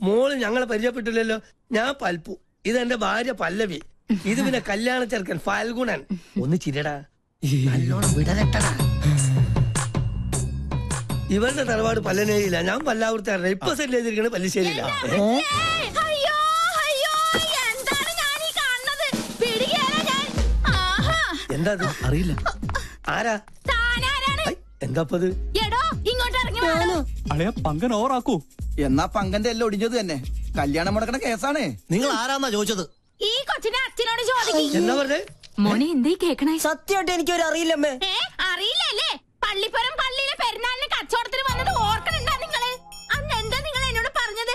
മോൾ ഞങ്ങളെ പരിചയപ്പെട്ടില്ലല്ലോ. ഞാൻ പൽപ്പു. ഇത് എന്റെ ഭാര്യ പല്ലവി. ഇത് പിന്നെ കല്യാണ ചെറുക്കൻ ഫാൽഗുണൻ. ഒന്ന് ചിരടാ നല്ലോണം ഇവരുടെ തറവാട് പല്ലനേരിയില്ല ഞാൻ പല്ലാവൂർത്താരുടെ ഇപ്പൊ സെറ്റ് ചെയ്തിരിക്കണ പല്ലിശ്ശേരിയില്ല അയ്യോ അയ്യോ എന്താണ് ഞാൻ ഈ കാണുന്നത്? പിടികേറാ ഞാൻ. ആഹാ. എന്താ അറിയില്ല. ആരാ? എന്താ ഇങ്ങോട്ട് ഇറങ്ങി പങ്കൻ ഓറാക്കൂ എന്നാ പങ്കന്റെ എല്ലാം ഒടിഞ്ഞത് തന്നെ. കല്യാണം മുടക്കണ കേസാണ്. നിങ്ങൾ ആരാന്നാ ചോദിച്ചത്? ഈ കൊച്ചിന്റെ അച്ഛനോട് ചോദിക്കും. എന്താ പറഞ്ഞേ? മോനെ എന്തേ കേക്കണേ? സത്യമായിട്ട് എനിക്കൊരു അറിയില്ലമ്മേ ഏ അറിയില്ലല്ലേ? പള്ളിപ്പുറം പള്ളിയിലെ പെരുന്നാളിന് കച്ചവടത്തിന് വന്നത് ഓർക്കണുണ്ടാ നിങ്ങൾ? അന്ന് എന്താ നിങ്ങൾ എന്നോട് പറഞ്ഞത്?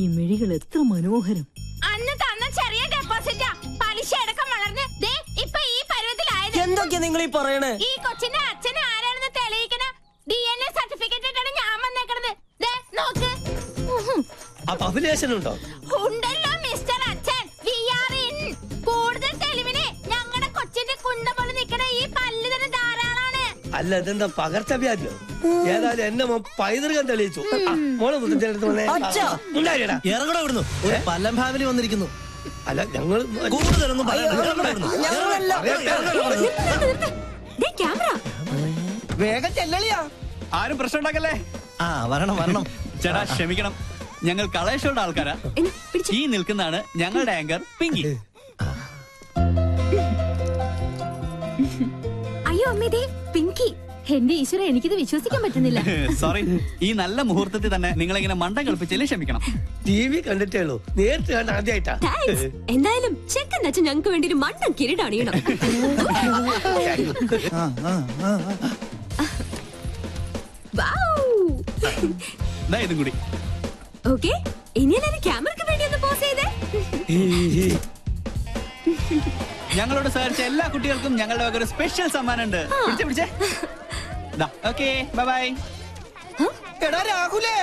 ഈ മിഴികൾ എത്ര മനോഹരം. അന്ന് തന്ന ചെറിയ ഡെപ്പോസിറ്റാ പലിശ അടക്കം വളർന്ന് ദേ ഇപ്പൊ ഈ പരുവത്തിലായത്. എന്തൊക്കെയാ നിങ്ങൾ ഈ പറയണേ? ഈ കൊച്ചിന്റെ അപ്പൊ ഉണ്ടോ ഉണ്ടല്ലോ മിസ്റ്റർ അച്ഛൻ. വി ആർ ഇൻ കൂടുതൽ തെളിവിന് ഞങ്ങളുടെ കൊച്ചിന്റെ കുണ്ട പോലെ നിൽക്കണ ഈ പല്ല് തന്നെ ധാരാളാണ്. അല്ല ഇതെന്താ പകർച്ചവ്യാധിയോ ഏതായാലും എന്നെ മോൻ പൈതൃകം തെളിയിച്ചു. ആ, മോളെ മുത്തച്ഛന്റെ അടുത്ത് വന്നേ. അച്ഛാ. ഉണ്ടായിടാ ഇറങ്ങടെ ഇവിടുന്നു ഒരു പല്ലം ഫാമിലി വന്നിരിക്കുന്നു. അല്ല ഞങ്ങൾ കൂടുതലൊന്നും പറയണ്ട. ഇറങ്ങടെ ഇവിടുന്ന്. ഞങ്ങളല്ല ദേ ക്യാമറ. വേഗം ചെല്ലളിയാ. ആരും പ്രശ്നം ഉണ്ടാക്കല്ലേ ആ വരണം വരണം. ചേട്ടാ ക്ഷമിക്കണം. ഞങ്ങൾ കളേഷോടെ ആൾക്കാരാ. ഈ നിൽക്കുന്നതാണ് ഞങ്ങളുടെ ആങ്കർ പിങ്കി. അയ്യോ അമ്മേ പിങ്കി. എന്റെ ഈശ്വര എനിക്കിത് വിശ്വസിക്കാൻ പറ്റുന്നില്ല. സോറി ഈ നല്ല മുഹൂർത്തത്തിൽ തന്നെ നിങ്ങൾ നിങ്ങളിങ്ങനെ മണ്ടം കളിപ്പിച്ചല്ലേ ക്ഷമിക്കണം. ടി വി കണ്ടിട്ടേ നേരിട്ട് കണ്ട ആദ്യമായിട്ടാ എന്തായാലും ചെക്കൻ ഞങ്ങൾക്ക് വേണ്ടി ഒരു ഇതും കൂടി. ഓക്കെ ഇനി എല്ലാരും ക്യാമറയ്ക്ക് വേണ്ടി ഒന്ന് പോസ് ചെയ്തേ? ഞങ്ങളോട് സഹകരിച്ച എല്ലാ കുട്ടികൾക്കും ഞങ്ങളുടെ വക ഒരു സ്പെഷ്യൽ സമ്മാനം ഉണ്ട് പിടിച്ചേ പിടിച്ചേ. ഓക്കെ ബൈ ബൈ എടാ രാഹുലേ.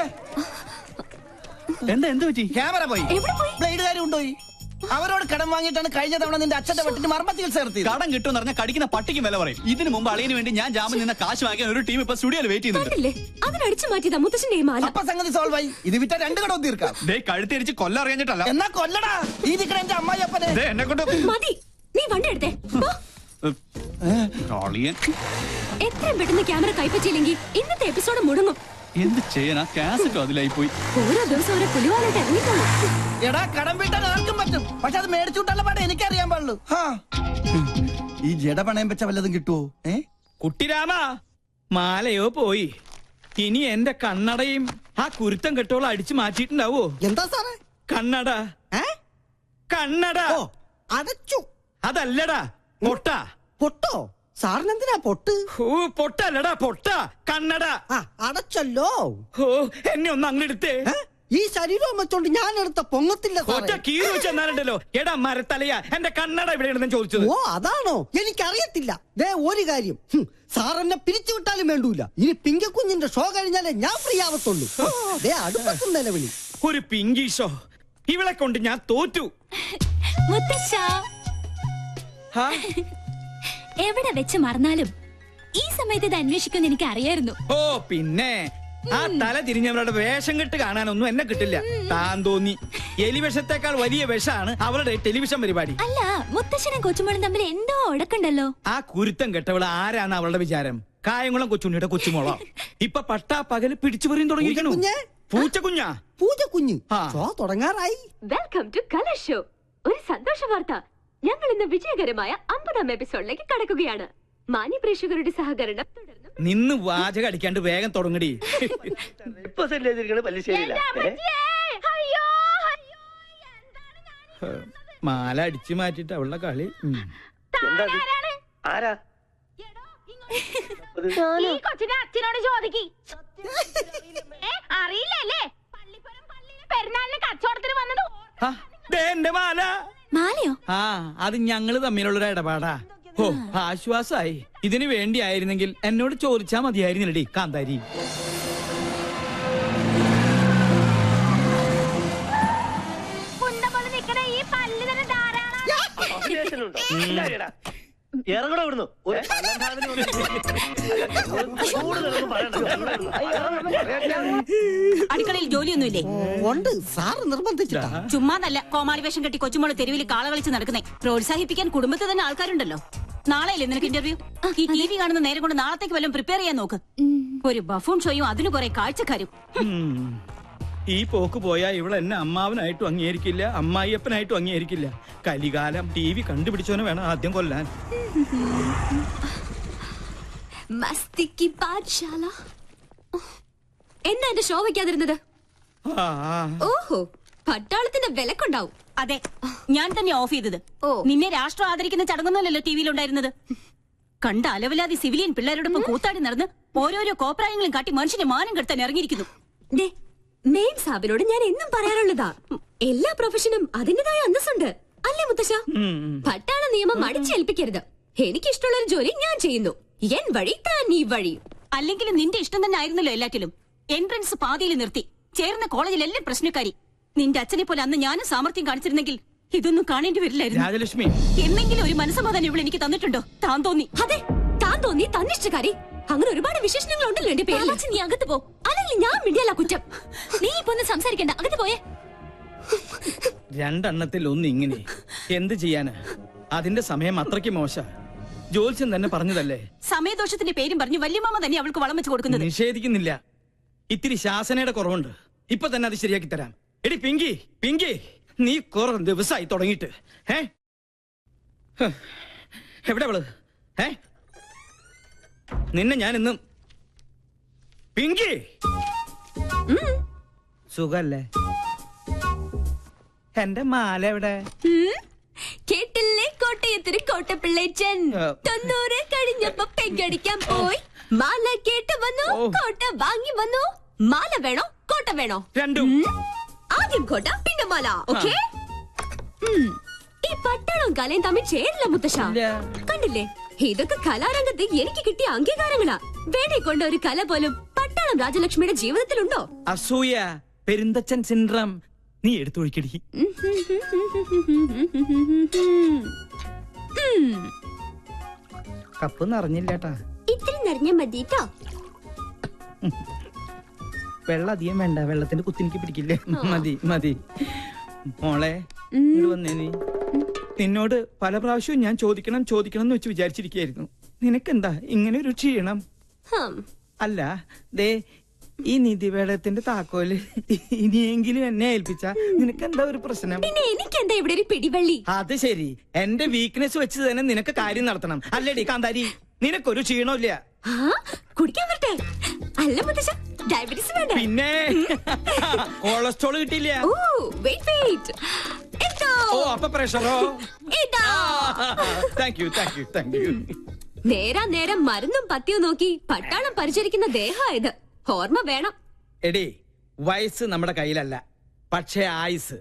എന്താ എന്ത് പറ്റി? ക്യാമറ പോയി. പോയി? ബ്ലേഡുകാരും കൊണ്ടുപോയി. അവരോട് കടം വാങ്ങിയിട്ടാണ് കഴിഞ്ഞ തവണ നിന്റെ അച്ഛന്റെ വെട്ടിന് മർമ്മ ചികിത്സ നടത്തി കടം കിട്ടും പറഞ്ഞാൽ കടിക്കുന്ന പട്ടിക്കും വില പറയും. ഇതിനു മുമ്പ് അളിയന് വേണ്ടി ഞാൻ ജാമ്യം നിന്ന കാശ് വാങ്ങിയ ഒരു ടീം ഇപ്പൊ സ്റ്റുഡിയോയിൽ വെയിറ്റ് ചെയ്യുന്നുണ്ട്. അതിനടിച്ചു മാറ്റിയതാ മുത്തശ്ശന്റെ ഈ മാല. അപ്പൊ സംഗതി സോൾവ് ആയി. ഇത് വിറ്റ രണ്ട് കടവും തീർക്കാം. ദേ കഴുത്തിരിച്ച് കൊല്ലറിയാഞ്ഞിട്ടല്ല എന്നാ കൊല്ലടാ? ഈ നിക്കണ എന്റെ അമ്മായി അപ്പനെ ദേ എന്നെ കൊണ്ട് മതി. നീ വണ്ടി എടുത്തേ. എത്രയും പെട്ടെന്ന് ക്യാമറ കൈപ്പറ്റിയില്ലെങ്കിൽ ഇന്നത്തെ എപ്പിസോഡ് മുടങ്ങും. എന്ത് ചെയ്യാനാ? കാസറ്റോ അതിലായി പോയി ഓരോ ദിവസം ഓരോ പുലിവാലായിട്ട് ഇറങ്ങിക്കോളൂ. എടാ കടം വീട്ടാൻ ആർക്കും പറ്റും. പക്ഷെ അത് മേടിച്ചുവിട്ടുള്ള പാടെ എനിക്കറിയാൻ പാടുള്ളൂ. ഈ ജട പണയം വെച്ച വല്ലതും കിട്ടുവോ? ഏ? കുട്ടിരാമ മാലയോ പോയി. ഇനി എന്റെ കണ്ണടയും ആ കുരുത്തം കെട്ടോളം അടിച്ചു മാറ്റിയിട്ടുണ്ടാവോ? എന്താ സാറേ? കണ്ണട. കണ്ണട. ഓ അടച്ചു. അതല്ലടാ പൊട്ട. പൊട്ടോ? സാറിനെന്തിനാ പൊട്ട്? ഓ പൊട്ടല്ലടാ പൊട്ട. കണ്ണട. ആ അടച്ചല്ലോ. ഓ എന്നെ ഒന്ന് അങ്ങെടുത്തേ? ഈ ശരീരം വെച്ചോണ്ട് ഞാൻ എടുത്ത പൊങ്ങത്തില്ല ഒറ്റ സാറേ കീറി വെച്ചെന്നാലുണ്ടല്ലോ. എടാ മരത്തലയാ. എന്റെ കണ്ണട എവിടെയാണെന്ന് ചോദിച്ചത്. ഓ അതാണോ? എനിക്കറിയത്തില്ല. ദേ ഒരു കാര്യം. സാർ എന്നെ പിരിച്ചു വിട്ടാലും വേണ്ടൂല. ഇനി പിങ്കക്കുഞ്ഞിന്റെ ഷോ കഴിഞ്ഞാലേ ഞാൻ ഫ്രീ ആവത്തുള്ളൂ. ദേ അടുപ്പത്തും നിലവിളി. ഒരു പിങ്കി ഷോ. ഇവളെ കൊണ്ട് ഞാൻ തോറ്റു. മുത്തശ്ശ. എവിടെ വെച്ച് മറന്നാലും ഈ സമയത്ത് ഇത് അന്വേഷിക്കുമെന്ന് എനിക്ക് അറിയായിരുന്നു. ഓ പിന്നെ ആ തല തിരിഞ്ഞവരുടെ വേഷം കെട്ട് കാണാനൊന്നും എന്നെ കിട്ടില്ല. താൻ തോന്നി. എലിവിഷത്തെക്കാൾ വലിയ വിഷമാണ് അവരുടെ ടെലിവിഷൻ പരിപാടി. അല്ല മുത്തശ്ശനും കൊച്ചുമോളും തമ്മിൽ എന്തോ ഉടക്കുണ്ടല്ലോ ആ കുരുത്തം കെട്ടവൾ ആരാണ് അവളുടെ വിചാരം? കായംകുളം കൊച്ചുണ്ണിയുടെ കൊച്ചുമോളോ? ഇപ്പൊ പട്ടാ പകൽ പിടിച്ചു പറയും തുടങ്ങിയിരിക്കണു. പൂച്ചക്കുഞ്ഞേ? പൂച്ചക്കുഞ്ഞാ? തുടങ്ങാറായി. വെൽക്കം ടു കലർ ഷോ ഒരു സന്തോഷ വാർത്ത. ഞങ്ങൾ ഇന്ന് വിജയകരമായ അമ്പതാം എപ്പിസോഡിലേക്ക് കടക്കുകയാണ്. മാന്യ പ്രേക്ഷകരുടെ സഹകരണം തുടർന്നും നിന്ന് വാചക അടിക്കാണ്ട് വേഗം തുടങ്ങടി. ഇപ്പൊ? അയ്യോ അയ്യോ എന്താണ് ഞാൻ മാല അടിച്ചു മാറ്റിട്ട് അവളുടെ കളി. ഉം. എന്താ ഇത്? താനാരാണ് ആരാ? എടോ ഇങ്ങോട്ട് ഈ കൊച്ചിന്റെ അച്ഛനോട് ചോദിക്കി. അറിയില്ലല്ലേ? പള്ളിയിലെ പെരുന്നാളിന് കച്ചവടത്തിന് വന്നത് ആ, ദേ എന്റെ മാല. മാലയോ? ആ അത് ഞങ്ങൾ തമ്മിലുള്ള ഇടപാടാ. ഓ ആശ്വാസായി. ഇതിനു വേണ്ടിയായിരുന്നെങ്കിൽ എന്നോട് ചോദിച്ചാ മതിയായിരുന്നില്ലടി കാന്താരി. കുണ്ട ഇറങ്ങണോ ഇവിടുന്ന്. ഒരു അടുക്കളയിൽ ജോലിയൊന്നുമില്ലേ? ഉണ്ട്. സാർ നിർബന്ധിച്ചിട്ടാ. ചുമ്മാന്നല്ല കോമാളി വേഷം കെട്ടി കൊച്ചുമോൾ തെരുവിൽ കാള കളിച്ച് നടക്കുന്നേ. പ്രോത്സാഹിപ്പിക്കാൻ കുടുംബത്തിൽ തന്നെ ആൾക്കാരുണ്ടല്ലോ. നാളെയല്ലേ നിനക്ക് ഇന്റർവ്യൂ ഈ ടി വി കാണുന്ന നേരം കൊണ്ട് നാളത്തേക്ക് വല്ലതും പ്രിപ്പയർ ചെയ്യാൻ നോക്ക്. ഒരു ബഫൂൺ ഷോയും അതിന് കുറെ കാഴ്ചക്കാരും. ഈ പോക്ക് പോയാൽ ഇവിടെ എന്നെ അമ്മാവനായിട്ടും അംഗീകരിക്കില്ല അമ്മായിയപ്പനായിട്ടും അംഗീകരിക്കില്ല. കലികാലം ടി വി കണ്ടുപിടിച്ചവനെ വേണം ആദ്യം കൊല്ലാൻ. മസ്തിക്ക് പാഠശാല. എന്നാ എന്റെ ഷോ വെക്കാതിരുന്നത്. ഓഹോ പട്ടാളത്തിന്റെ വിലക്കുണ്ടാവും. അതെ ഞാൻ തന്നെ ഓഫ് ചെയ്തത്. ഓ. നിന്നെ രാഷ്ട്രം ആദരിക്കുന്ന ചടങ്ങൊന്നുമല്ലല്ലോ ടി വിയിലുണ്ടായിരുന്നത്. കണ്ട അലവില്ലാതെ സിവിലിയൻ പിള്ളേരോടൊപ്പം കൂത്താടി നടന്ന് ഓരോരോ കോപ്രായങ്ങളും കാട്ടി മനുഷ്യന്റെ മാനം കെടുത്താൻ ഇറങ്ങിയിരിക്കുന്നു. മെയിൻ സാബിനോട് ഞാൻ എന്നും പറയാറുള്ളതാ. എല്ലാ പ്രൊഫഷനും അതിന്റേതായ അന്തസ്സുണ്ട്. അല്ലേ മുത്തശ്ശ. പട്ടാള നിയമം അടിച്ചേൽപ്പിക്കരുത്. എനിക്കിഷ്ടമുള്ള ഒരു ജോലി ഞാൻ ചെയ്യുന്നു. എൻ വഴി താൻ ഈ വഴി. അല്ലെങ്കിലും നിന്റെ ഇഷ്ടം തന്നെ ആയിരുന്നല്ലോ എല്ലാറ്റിലും. എൻട്രൻസ് പാതിയിൽ നിർത്തി. ചേർന്ന കോളേജിലെല്ലാം പ്രശ്നക്കാരി. നിന്റെ അച്ഛനെ പോലെ അന്ന് ഞാനും സാമർത്ഥ്യം കാണിച്ചിരുന്നെങ്കിൽ ഇതൊന്നും കാണേണ്ടി വരില്ലായിരുന്നു. രാജലക്ഷ്മി. എന്നെങ്കിലും ഒരു മനസ്സമാധാനം ഇവിടെ എനിക്ക് തന്നിട്ടുണ്ടോ? താൻ തോന്നി. അതെ താൻ തോന്നി തന്നിഷ്ടക്കാരി. അങ്ങനെ ഒരുപാട് വിശേഷണങ്ങൾ ഉണ്ടല്ലോ എന്റെ പേര് നീ അകത്ത് പോ. അല്ലെങ്കിൽ ഞാൻ മിണ്ടിയല്ല കുറ്റം. നീ ഇപ്പൊ ഒന്ന് സംസാരിക്കണ്ട. അകത്ത് പോയേ. രണ്ടെണ്ണത്തിൽ ഒന്ന് ഇങ്ങനെ. എന്ത് ചെയ്യാന്? അതിന്റെ സമയം അത്രയ്ക്ക് മോശ. ജോത്സ്യം തന്നെ പറഞ്ഞതല്ലേ? സമയദോഷത്തിന്റെ പേരും പറഞ്ഞു വല്യമാമ തന്നെ അവൾക്ക് വളം വെച്ച് കൊടുക്കുന്നത്. നിഷേധിക്കുന്നില്ല. ഇത്തിരി ശാസനയുടെ കുറവുണ്ട്. ഇപ്പൊ തന്നെ അത് ശരിയാക്കി തരാം. എടി പിങ്കി പിങ്കി. നീ കുറെ ദിവസമായി തുടങ്ങിയിട്ട്. ഏ എവിടെ അവൾ? ഏ നിന്നെ ഞാൻ ഇന്നും പിങ്കി സുഖല്ലേ? എന്റെ മാല എവിടെ? കേട്ടില്ലേ കോട്ടയത്തിന് കോട്ടപ്പിള്ളേച്ചൻ. തൊണ്ണൂറ് കഴിഞ്ഞപ്പോ പെങ്കടിക്കാൻ പോയി. മാല കേട്ട് വന്നു കോട്ട വാങ്ങി വന്നു. മാല വേണോ? കോട്ട വേണോ? രണ്ടും. ആദ്യം കോട്ട പിന്നെ മാല ഓക്കെ? ഈ പട്ടണം കലയും തമ്മിൽ ചേരില്ല മുത്തശ്ശ. കണ്ടില്ലേ? ഇതൊക്കെ കലാരംഗത്ത് എനിക്ക് കിട്ടിയ അംഗീകാരങ്ങളാ. വേണേ കൊണ്ട ഒരു കല പോലും പട്ടാളം രാജലക്ഷ്മിയുടെ ജീവിതത്തിലുണ്ടോ? അസൂയ പെരുന്തച്ചൻ സിൻഡ്രം. നീ എടുത്തു എടുത്തൊഴിക്കടി കപ്പ് നിറഞ്ഞില്ലേട്ടാ. ഇത്തിരി നിറഞ്ഞ മതിട്ടോ. വെള്ളം അധികം വേണ്ട. വെള്ളത്തിന്റെ കുത്തിനിക്ക് പിടിക്കില്ലേ? മതി മതി. മോളെ വന്നേ നീ. നിന്നോട് പല പ്രാവശ്യവും ഞാൻ ചോദിക്കണം ചോദിക്കണം എന്ന് വെച്ച് വിചാരിച്ചിരിക്കുകയായിരുന്നു. നിനക്കെന്താ? ഇങ്ങനെ ഒരു ക്ഷീണം അല്ല ദേ ഈ നിധിവേടത്തിന്റെ താക്കോൽ ഇനിയെങ്കിലും എന്നെ ഏൽപ്പിച്ച നിനക്കെന്താ ഒരു പ്രശ്നം? പിന്നെ എനിക്കെന്താ ഇവിടെ ഒരു പിടിവള്ളി? അത് ശരി. എന്റെ വീക്ക്നെസ് വെച്ച് തന്നെ നിനക്ക് കാര്യം നടത്തണം. അല്ലേടി കാന്താരി നിനക്കൊരു ക്ഷീണമില്ല കുടിക്കാൻ അല്ല മുത്തശ്ശ ഡയബറ്റീസ് വേണ്ട? പിന്നെ കൊളസ്ട്രോൾ കിട്ടിയില്ല. ഓ വെയിറ്റ് വെയിറ്റ് ഓ അപ്പൊ പ്രഷറോ? ഇതാ. Thank you thank you thank you നേരാ നേരം മരുന്നും പത്തിയും നോക്കി പട്ടാളം പരിചരിക്കുന്ന ദേഹായത്. ഓർമ്മ വേണം. എടി വയസ്സ് നമ്മുടെ കയ്യിലല്ല പക്ഷേ ആയുസ്.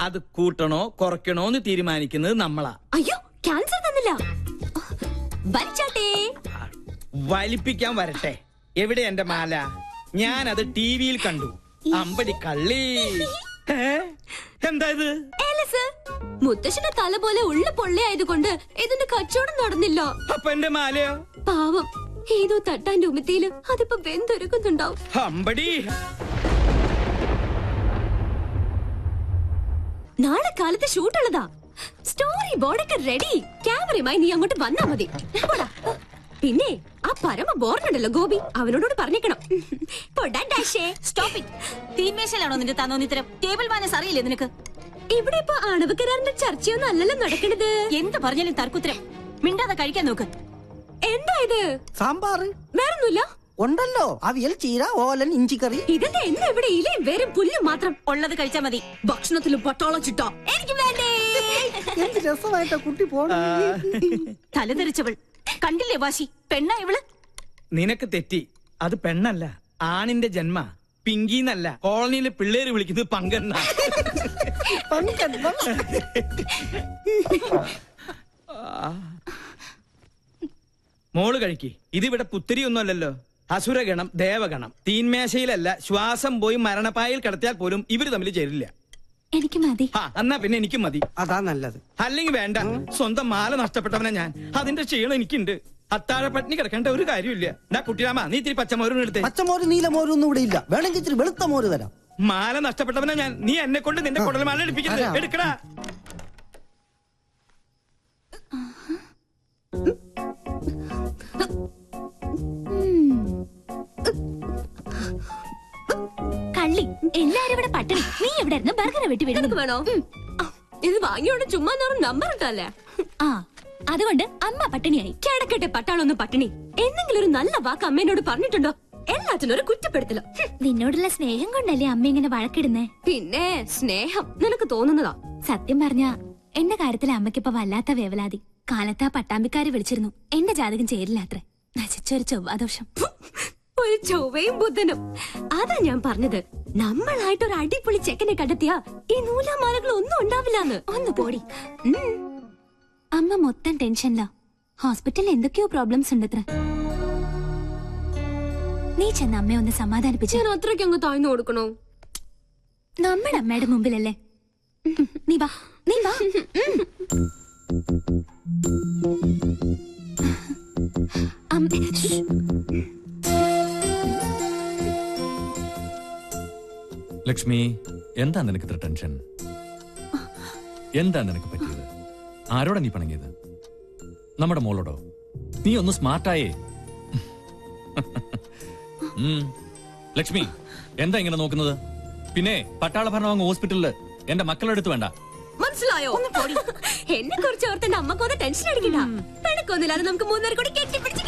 അത് കൂട്ടണോ കുറയ്ക്കണോ എന്ന് തീരുമാനിക്കുന്നത് നമ്മളാ. അയ്യോ ക്യാൻസർ തന്നില്ല. വലിച്ചാട്ടേ വലിപ്പിക്കാൻ വരട്ടെ. എവിടെ എന്റെ മാല? ഞാൻ അത് ടി വിയിൽ കണ്ടു. അമ്പടി കള്ളി. മുത്തശ്ശന്റെ തല പോലെ ഉള്ള പൊള്ളയായതുകൊണ്ട് ഇതിന്റെ കച്ചവടം നടന്നില്ല. അപ്പൊ എന്റെ മാലയോ? പാവം ഏതോ തട്ടാന്റെ ഉമ്മത്തിയിൽ അതിപ്പോ വെന്തൊരുക്കുന്നുണ്ടാവും. അമ്പടി. നാളെ കാലത്ത് ഷൂട്ടുള്ളതാ. സ്റ്റോറി ബോർഡൊക്കെ റെഡി ക്യാമറയുമായി നീ അങ്ങോട്ട് വന്നാ മതി. പിന്നെ ആ പരമ ബോർണുണ്ടല്ലോ ഗോപി. അവനോടോട് പറഞ്ഞേക്കണം. തീമേശലാണോ നിന്റെ തന്നോ തന്നോന്നിത്തരം? ടേബിൾ മാനസ് അറിയില്ലേ നിനക്ക്? ഇവിടെ ഇപ്പൊ ആണവ കരാറിന്റെ ചർച്ചയൊന്നും അല്ലല്ലോ നടക്കണത്. എന്ത് പറഞ്ഞാലും തർക്കുത്തരം. മിണ്ടാതെ കഴിക്കാൻ നോക്ക്. എന്താ ഇത്? സാമ്പാർ വേറൊന്നുമില്ല. ഉണ്ടല്ലോ. അവിയൽ ചീര ഓലൻ ഇഞ്ചിക്കറി. ഇതിന്റെ എന്താ ഇവിടെ ഇലയും വേരും പുല്ലും മാത്രം? ഉള്ളത് കഴിച്ചാ മതി. ഭക്ഷണത്തിൽ പട്ടാളം ചിട്ടോ. എനിക്ക് വേണ്ടേ? എന്ത് രസമായിട്ടാ കുട്ടി പോണ തലതെറിച്ചവൾ. കണ്ടില്ലേ വാശി? പെണ്ണ ഇവൾ? നിനക്ക് തെറ്റി. അത് പെണ്ണല്ല. ആണിന്റെ ജന്മ. പിങ്കിന്നല്ല. കോളനിയിലെ പിള്ളേര് വിളിക്കുന്നത് പങ്കെന്ന മോൾ കഴിക്ക്. ഇതിവിടെ പുത്തിരിയൊന്നുമല്ലല്ലോ. അസുരഗണം ദേവഗണം. തീന്മേശയിലല്ല ശ്വാസം പോയി മരണപ്പായിൽ കിടത്തിയാൽ പോലും ഇവർ തമ്മിൽ ചേരില്ല. എനിക്ക് മതി. ആ എന്നാ പിന്നെ എനിക്ക് മതി. അതാ നല്ലത്. അല്ലെങ്കിൽ വേണ്ട. സ്വന്തം മാല നഷ്ടപ്പെട്ടവനെ ഞാൻ. അതിന്റെ ക്ഷീണം എനിക്കുണ്ട്. അത്താഴ പട്ടിണി കിടക്കേണ്ട ഒരു കാര്യമില്ല ഡാ കുട്ടിരാമ നീ ഇത്തിരി പച്ചമോരും എടുത്തേ. പച്ചമോര് നീലമോര് ഒന്നും ഇവിടെ ഇല്ല. വേണമെങ്കിൽ ഇച്ചിരി വെളുത്ത മോര് തരാം. മാല നഷ്ടപ്പെട്ടവനെ ഞാൻ. നീ എന്നെ കൊണ്ട് നിന്റെ കുടൽ മാല എടുപ്പിക്കരുത്. തരാം. എടുക്കടാ. എല്ലാരും ഇവിടെ പട്ടിണി. നീ എവിടെ ഇരുന്ന് ബർഗർ വെട്ടി വിടുന്നു? വേണോ? ഇത് വാങ്ങിയോണ്ട് ചുമ്മാ നമ്പർ ഇട്ടല്ലേ ആ അതുകൊണ്ട് അമ്മ പട്ടിണിയായി. കിടക്കട്ടെ പട്ടാളൊന്നും പട്ടിണി. എന്തെങ്കിലും ഒരു നല്ല വാക്ക് അമ്മേനോട് പറഞ്ഞിട്ടുണ്ടോ? എല്ലാത്തിനും ഒരു കുറ്റപ്പെടുത്തലോ. നിന്നോടുള്ള സ്നേഹം കൊണ്ടല്ലേ അമ്മ ഇങ്ങനെ വഴക്കിടുന്നേ? പിന്നെ സ്നേഹം നിനക്ക് തോന്നുന്നതാ? സത്യം പറഞ്ഞ എന്റെ കാര്യത്തിൽ അമ്മയ്ക്കിപ്പോ വല്ലാത്ത വേവലാതി. കാലത്ത് ആ പട്ടാമ്പിക്കാര് വിളിച്ചിരുന്നു. എന്റെ ജാതകം ചേരില്ല അത്ര. നശിച്ചൊരു ചൊവ്വാദോഷം. ഒരു ചൊവ്വയും ബുദ്ധനും അതാ ഞാൻ പറഞ്ഞത്. നമ്മളായിട്ട് ഒരു അടിപൊളി ചെക്കനെ കണ്ടെത്തിയാ ഈ നൂലാമാലകൾ ഒന്നും ഉണ്ടാവില്ലാന്ന്. ഒന്ന് പോടി. അമ്മ മൊത്തം ടെൻഷനിലാ. ഹോസ്പിറ്റലിൽ എന്തൊക്കെയോ പ്രോബ്ലംസ് ഉണ്ടത്ര. നീ ചെന്ന അമ്മയെ ഒന്ന് സമാധാനിപ്പിച്ചു. ഞാൻ അത്രയ്ക്ക് അങ്ങ് താഴ്ന്നു കൊടുക്കണോ? നമ്മുടെ അമ്മയുടെ മുമ്പിലല്ലേ. നീ വാ നീ വാ. അമ്മ ലക്ഷ്മി എന്താ നിനക്ക് ഇത്ര ടെൻഷൻ? എന്താ നിനക്ക് പറ്റിയത്? ആരോടാ നീ പണങ്ങിയത്? നമ്മുടെ മോളോടോ? നീ ഒന്ന് സ്മാർട്ടായേ. ലക്ഷ്മി എന്താ ഇങ്ങനെ നോക്കുന്നത്? പിന്നെ പട്ടാള ഭരണം അങ്ങ് ഹോസ്പിറ്റലിൽ. എന്റെ മക്കളുടെ അടുത്ത് വേണ്ട. മനസ്സിലായോ? എന്നെ കുറിച്ച് ഓർത്ത് എന്റെ അമ്മക്കൊന്ന് ടെൻഷൻ അടിക്കണ്ട. നമുക്ക് മൂന്നേരം കൂടി കെട്ടിപ്പിടിച്ച്